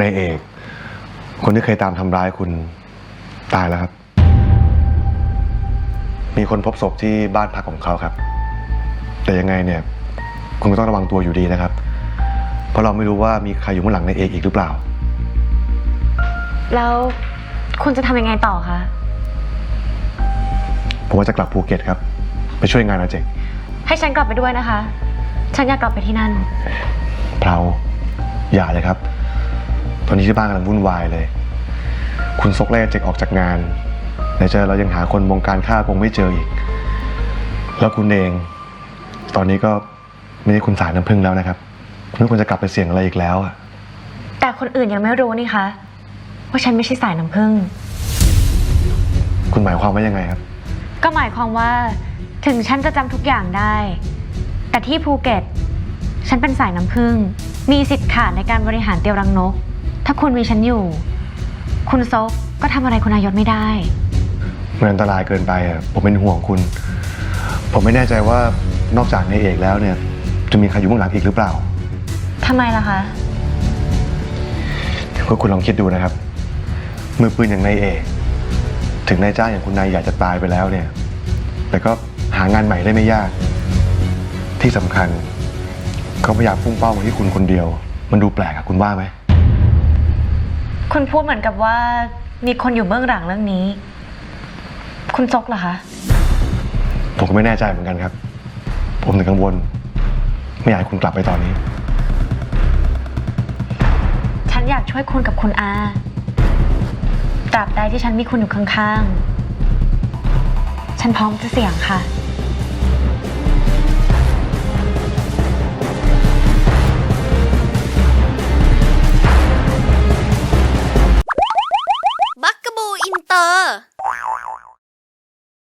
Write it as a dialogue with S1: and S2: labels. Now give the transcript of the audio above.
S1: นายเอก คนที่เคยตามทำร้ายคุณตายแล้วครับ มีคนพบศพที่บ้านพักของเขาครับ แต่ยังไงเนี่ย คุณก็ต้องระวังตัวอยู่ดีนะครับ เพราะเราไม่รู้ว่ามีใครอยู่ข้างหลังนายเอกอีกหรือเปล่า
S2: แล้วคุณจะทำยังไงต่อคะ
S1: ผมว่าจะกลับภูเก็ตครับ ไปช่วยงานอาเจก
S2: ให้ฉันกลับไปด้วยนะคะ ฉันอยากกลับไปที่นั่น
S1: เพราอย่าเลยครับ ตอนนี้ที่บ้านกำลังวุ่นวายเลย คุณซกไล่อาเจกออกจากงานไหนจะเรายังหาคนบงการฆ่าคงไม่เจออีก แล้วคุณเอง ตอนนี้ก็ไม่ได้คุณสายน้ำพึ่งแล้วนะครับคุณไม่ควรจะกลับไปเสี่ยงอะไรอีกแล้วอะ
S2: แต่คนอื่นยังไม่รู้นี่คะว่าฉันไม่ใช่สายน้ำผึ้ง
S1: คุณหมายความว่ายังไงครับ
S2: ก็หมายความว่าถึงฉันจะจำทุกอย่างได้ แต่ที่ภูเก็ต ฉันเป็นสายน้ำผึ้งมีสิทธิ์ขาดในการบริหารเตียวรังนก ถ้าคุณมีฉันอยู่ คุณซกก็ทำอะไรคุณนายศไม่ได้
S1: มันอันตรายเกินไปอะผมเป็นห่วงคุณ ผมไม่แน่ใจว่านอกจากนายเอกแล้วเนี่ย จะมีใครอยู่เบื้องหลังอีกหรือเปล่า
S2: ทำไมล่ะคะ
S1: ก็คุณลองคิดดูนะครับ มือปืนอย่างนายเอก ถึงนายจ้างอย่างคุณนายอยากจะตายไปแล้วเนี่ย แต่ก็หางานใหม่ได้ไม่ยาก ที่สำคัญ เขาพยายามพุ่งเป้ามาที่คุณคนเดียว มันดูแปลกอะคุณว่าไหม
S2: คุณพูดเหมือนกับว่ามีคนอยู่เบื้องหลังเรื่องนี้ คุณซกเหรอคะ
S1: ผมก็ไม่แน่ใจเหมือนกันครับ ผมถึงกังวล ไม่อยากให้คุณกลับไปตอนนี้
S2: ฉันอยากช่วยคุณกับคุณอาตราบใดที่ฉันมีคุณอยู่ข้างๆ ฉันพร้อมจะเสี่ยงค่ะ